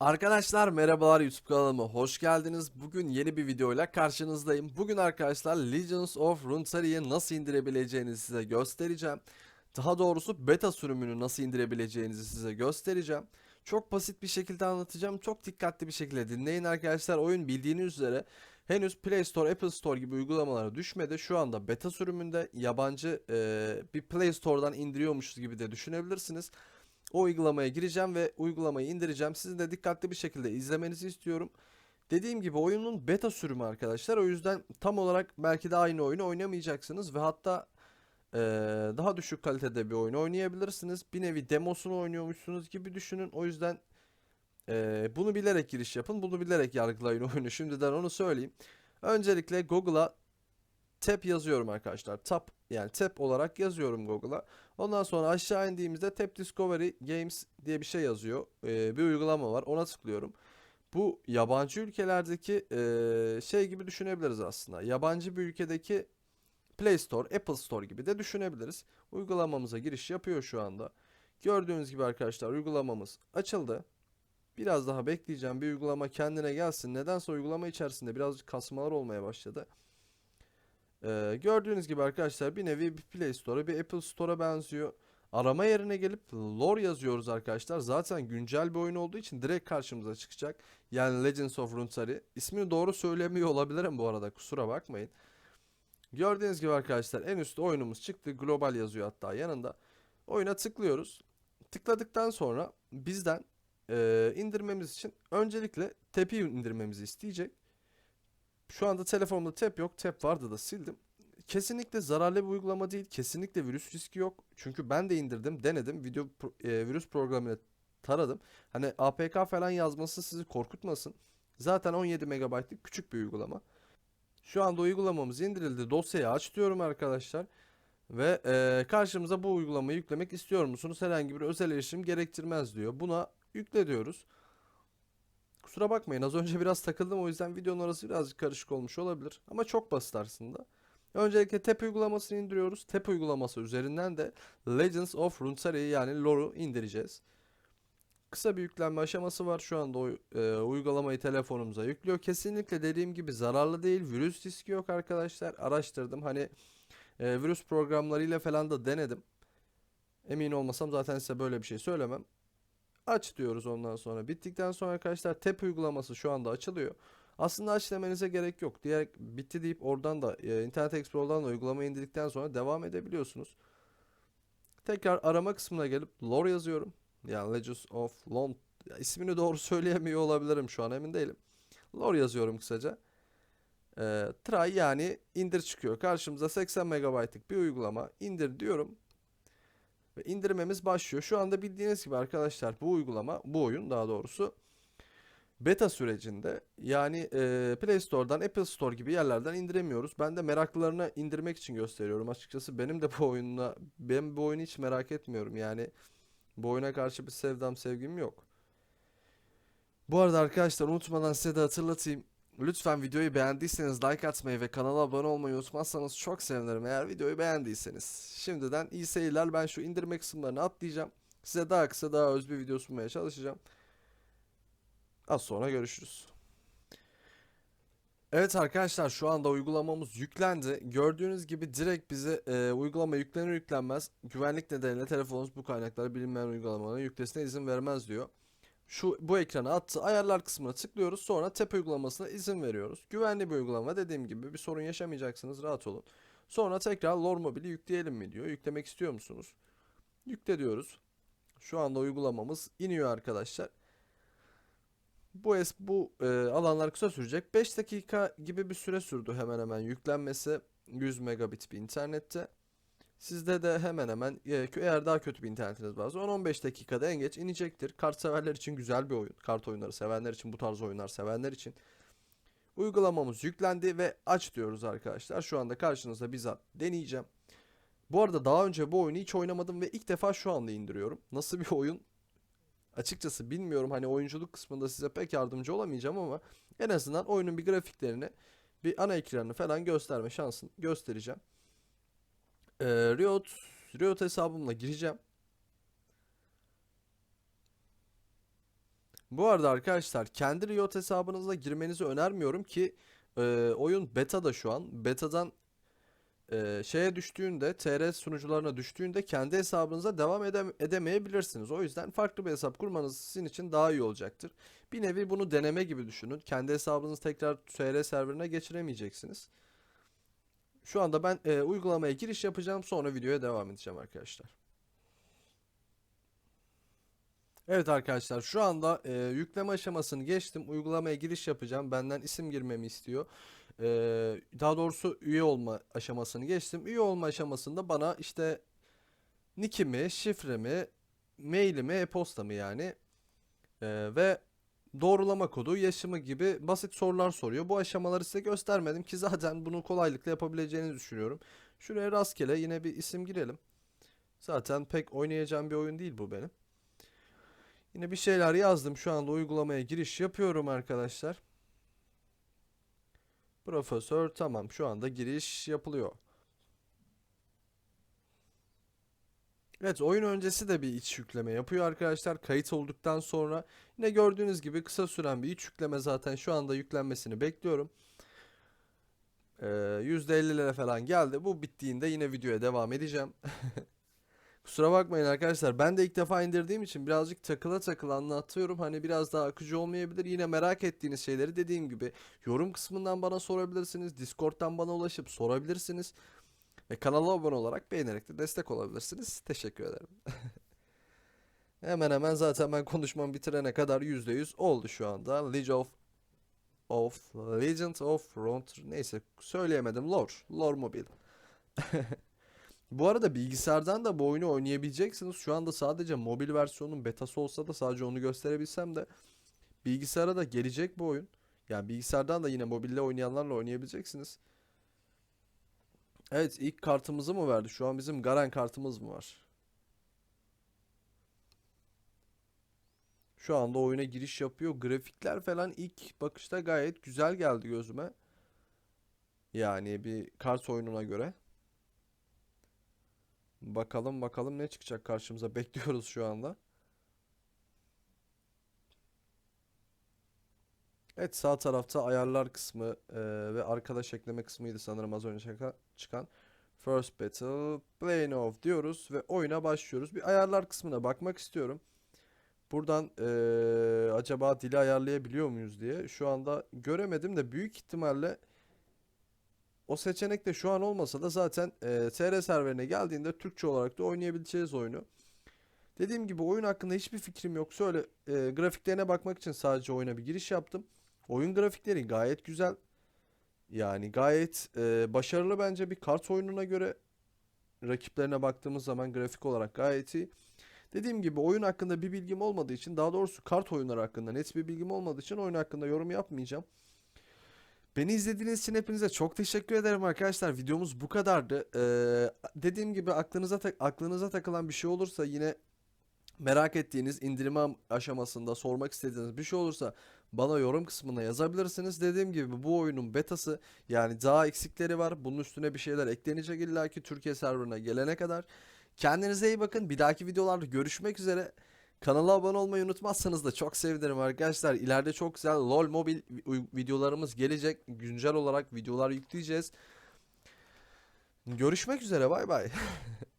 Arkadaşlar merhabalar YouTube kanalıma hoş geldiniz. Bugün yeni bir videoyla karşınızdayım. Bugün arkadaşlar Legends of Runeterra'yı nasıl indirebileceğinizi size göstereceğim. Daha doğrusu beta sürümünü nasıl indirebileceğinizi size göstereceğim. Çok basit bir şekilde anlatacağım. Çok dikkatli bir şekilde dinleyin arkadaşlar. Oyun bildiğiniz üzere henüz Play Store, Apple Store gibi uygulamalara düşmedi. Şu anda beta sürümünde yabancı eee, bir Play Store'dan indiriyormuşuz gibi de düşünebilirsiniz. O uygulamaya gireceğim ve uygulamayı indireceğim. Sizin de dikkatli bir şekilde izlemenizi istiyorum. Dediğim gibi oyunun beta sürümü arkadaşlar. O yüzden tam olarak belki de aynı oyunu oynamayacaksınız ve hatta eee, daha düşük kalitede bir oyun oynayabilirsiniz. Bir nevi demosunu oynuyormuşsunuz gibi düşünün. O yüzden eee, bunu bilerek giriş yapın. Bunu bilerek yargılayın oyunu. Şimdiden onu söyleyeyim. Öncelikle Google'a tap yazıyorum arkadaşlar. Tap yani tap olarak yazıyorum Google'a. Ondan sonra aşağı indiğimizde Tap Discovery Games diye bir şey yazıyor. Ee, bir uygulama var. Ona tıklıyorum. Bu yabancı ülkelerdeki ee, şey gibi düşünebiliriz aslında. Yabancı bir ülkedeki Play Store, Apple Store gibi de düşünebiliriz. Uygulamamıza giriş yapıyor şu anda. Gördüğünüz gibi arkadaşlar uygulamamız açıldı. Biraz daha bekleyeceğim. Bir uygulama kendine gelsin. Nedense uygulama içerisinde birazcık kasmalar olmaya başladı. Ee, gördüğünüz gibi arkadaşlar bir nevi bir Play Store'a bir Apple Store'a benziyor. Arama yerine gelip lore yazıyoruz arkadaşlar. Zaten güncel bir oyun olduğu için direkt karşımıza çıkacak. Yani Legends of Runeterra. İsmini doğru söylemiyor olabilirim bu arada kusura bakmayın. Gördüğünüz gibi arkadaşlar en üstte oyunumuz çıktı. Global yazıyor hatta yanında. Oyuna tıklıyoruz. Tıkladıktan sonra bizden eee, indirmemiz için öncelikle tepi indirmemizi isteyecek. Şu anda telefonumda tap yok. Tap vardı da sildim. Kesinlikle zararlı bir uygulama değil. Kesinlikle virüs riski yok. Çünkü ben de indirdim, denedim. Video e, virüs programıyla taradım. Hani APK falan yazması sizi korkutmasın. Zaten 17 MB'lık küçük bir uygulama. Şu anda uygulamamız indirildi. Dosyayı aç diyorum arkadaşlar. Ve e, karşımıza bu uygulamayı yüklemek istiyor musunuz? Herhangi bir özel erişim gerektirmez diyor. Buna yükle diyoruz. Kusura bakmayın az önce biraz takıldım o yüzden videonun arası birazcık karışık olmuş olabilir. Ama çok basit aslında. Öncelikle TEP uygulamasını indiriyoruz. TEP uygulaması üzerinden de Legends of Runeterra'yı yani lore'u indireceğiz. Kısa bir yüklenme aşaması var. Şu anda e, uygulamayı telefonumuza yüklüyor. Kesinlikle dediğim gibi zararlı değil. Virüs riski yok arkadaşlar. Araştırdım. Hani e, virüs programlarıyla falan da denedim. Emin olmasam zaten size böyle bir şey söylemem. Aç diyoruz ondan sonra. Bittikten sonra arkadaşlar TEP uygulaması şu anda açılıyor. Aslında aç demenize gerek yok. Diğer bitti deyip oradan da e, Internet Explorer'dan da uygulamayı indirdikten sonra devam edebiliyorsunuz. Tekrar arama kısmına gelip lore yazıyorum. Yani Legends of Lon ya ismini doğru söyleyemiyor olabilirim şu an emin değilim. Lore yazıyorum kısaca. E, try yani indir çıkıyor. Karşımıza 80 MB'lık bir uygulama. İndir diyorum. Ve indirmemiz başlıyor. Şu anda bildiğiniz gibi arkadaşlar bu uygulama, bu oyun daha doğrusu beta sürecinde yani e, Play Store'dan, Apple Store gibi yerlerden indiremiyoruz. Ben de meraklılarına indirmek için gösteriyorum. Açıkçası benim de bu oyunla, ben bu oyunu hiç merak etmiyorum. Yani bu oyuna karşı bir sevdam, sevgim yok. Bu arada arkadaşlar unutmadan size de hatırlatayım. Lütfen videoyu beğendiyseniz like atmayı ve kanala abone olmayı unutmazsanız çok sevinirim eğer videoyu beğendiyseniz. Şimdiden iyi seyirler. Ben şu indirme kısımlarını atlayacağım. Size daha kısa daha öz bir video sunmaya çalışacağım. Az sonra görüşürüz. Evet arkadaşlar şu anda uygulamamız yüklendi. Gördüğünüz gibi direkt bize e, uygulama yüklenir yüklenmez güvenlik nedeniyle telefonunuz bu kaynakları bilinmeyen uygulamaların yüklesine izin vermez diyor. Şu bu ekrana attı. Ayarlar kısmına tıklıyoruz. Sonra TEP uygulamasına izin veriyoruz. Güvenli bir uygulama. Dediğim gibi bir sorun yaşamayacaksınız. Rahat olun. Sonra tekrar Lore Mobile'i yükleyelim mi diyor. Yüklemek istiyor musunuz? Yükle diyoruz. Şu anda uygulamamız iniyor arkadaşlar. Bu es bu e, alanlar kısa sürecek. 5 dakika gibi bir süre sürdü hemen hemen yüklenmesi 100 megabit bir internette. Sizde de hemen hemen e, eğer daha kötü bir internetiniz varsa 10-15 dakikada en geç inecektir. Kart severler için güzel bir oyun. Kart oyunları sevenler için, bu tarz oyunlar sevenler için. Uygulamamız yüklendi ve aç diyoruz arkadaşlar. Şu anda karşınızda bizzat deneyeceğim. Bu arada daha önce bu oyunu hiç oynamadım ve ilk defa şu anda indiriyorum. Nasıl bir oyun? Açıkçası bilmiyorum. Hani oyunculuk kısmında size pek yardımcı olamayacağım ama en azından oyunun bir grafiklerini, bir ana ekranını falan gösterme şansını göstereceğim. Ee, Riot, Riot hesabımla gireceğim. Bu arada arkadaşlar kendi Riot hesabınıza girmenizi önermiyorum ki e, oyun beta'da şu an. Beta'dan e, şeye düştüğünde, TR sunucularına düştüğünde kendi hesabınıza devam edem- edemeyebilirsiniz. O yüzden farklı bir hesap kurmanız sizin için daha iyi olacaktır. Bir nevi bunu deneme gibi düşünün. Kendi hesabınızı tekrar TR serverine geçiremeyeceksiniz. Şu anda ben e, uygulamaya giriş yapacağım sonra videoya devam edeceğim arkadaşlar. Evet arkadaşlar şu anda e, yükleme aşamasını geçtim. Uygulamaya giriş yapacağım. Benden isim girmemi istiyor. E, daha doğrusu üye olma aşamasını geçtim. Üye olma aşamasında bana işte nickimi, şifremi, mailimi, e-postamı yani e, ve doğrulama kodu, yaşımı gibi basit sorular soruyor. Bu aşamaları size göstermedim ki zaten bunu kolaylıkla yapabileceğinizi düşünüyorum. Şuraya rastgele yine bir isim girelim. Zaten pek oynayacağım bir oyun değil bu benim. Yine bir şeyler yazdım. Şu anda uygulamaya giriş yapıyorum arkadaşlar. Profesör tamam şu anda giriş yapılıyor. Evet oyun öncesi de bir iç yükleme yapıyor arkadaşlar. Kayıt olduktan sonra yine gördüğünüz gibi kısa süren bir iç yükleme zaten şu anda yüklenmesini bekliyorum. Ee, %50'lere falan geldi. Bu bittiğinde yine videoya devam edeceğim. Kusura bakmayın arkadaşlar. Ben de ilk defa indirdiğim için birazcık takıla takıla anlatıyorum. Hani biraz daha akıcı olmayabilir. Yine merak ettiğiniz şeyleri dediğim gibi yorum kısmından bana sorabilirsiniz. Discord'dan bana ulaşıp sorabilirsiniz. Ve kanala abone olarak beğenerek de destek olabilirsiniz. Teşekkür ederim. Hemen hemen zaten ben konuşmamı bitirene kadar %100 oldu şu anda. League of of Legend of Runeterra neyse söyleyemedim. Lore. Lore Mobile. Bu arada bilgisayardan da bu oyunu oynayabileceksiniz. Şu anda sadece mobil versiyonun betası olsa da sadece onu gösterebilsem de bilgisayara da gelecek bu oyun. Yani bilgisayardan da yine mobilde oynayanlarla oynayabileceksiniz. Evet ilk kartımızı mı verdi? Şu an bizim Garen kartımız mı var? Şu anda oyuna giriş yapıyor. Grafikler falan ilk bakışta gayet güzel geldi gözüme. Yani bir kart oyununa göre. Bakalım bakalım ne çıkacak karşımıza. Bekliyoruz şu anda. Evet sağ tarafta ayarlar kısmı e, ve arkadaş ekleme kısmıydı sanırım az önce çıkan. First Battle, Play Now diyoruz ve oyuna başlıyoruz. Bir ayarlar kısmına bakmak istiyorum. Buradan e, acaba dili ayarlayabiliyor muyuz diye. Şu anda göremedim de büyük ihtimalle o seçenek de şu an olmasa da zaten e, TR serverine geldiğinde Türkçe olarak da oynayabileceğiz oyunu. Dediğim gibi oyun hakkında hiçbir fikrim yok. Şöyle e, grafiklerine bakmak için sadece oyuna bir giriş yaptım. Oyun grafikleri gayet güzel. Yani gayet e, başarılı bence bir kart oyununa göre rakiplerine baktığımız zaman grafik olarak gayet iyi. Dediğim gibi oyun hakkında bir bilgim olmadığı için daha doğrusu kart oyunları hakkında net bir bilgim olmadığı için oyun hakkında yorum yapmayacağım. Beni izlediğiniz için hepinize çok teşekkür ederim arkadaşlar. Videomuz bu kadardı. Ee, dediğim gibi aklınıza tak- aklınıza takılan bir şey olursa yine merak ettiğiniz indirme am- aşamasında sormak istediğiniz bir şey olursa bana yorum kısmına yazabilirsiniz. Dediğim gibi bu oyunun betası yani daha eksikleri var. Bunun üstüne bir şeyler eklenecek illaki Türkiye serverına gelene kadar. Kendinize iyi bakın. Bir dahaki videolarda görüşmek üzere. Kanala abone olmayı unutmazsanız da çok sevinirim arkadaşlar. İleride çok güzel LoL mobil vi- videolarımız gelecek. Güncel olarak videolar yükleyeceğiz. Görüşmek üzere bay bay.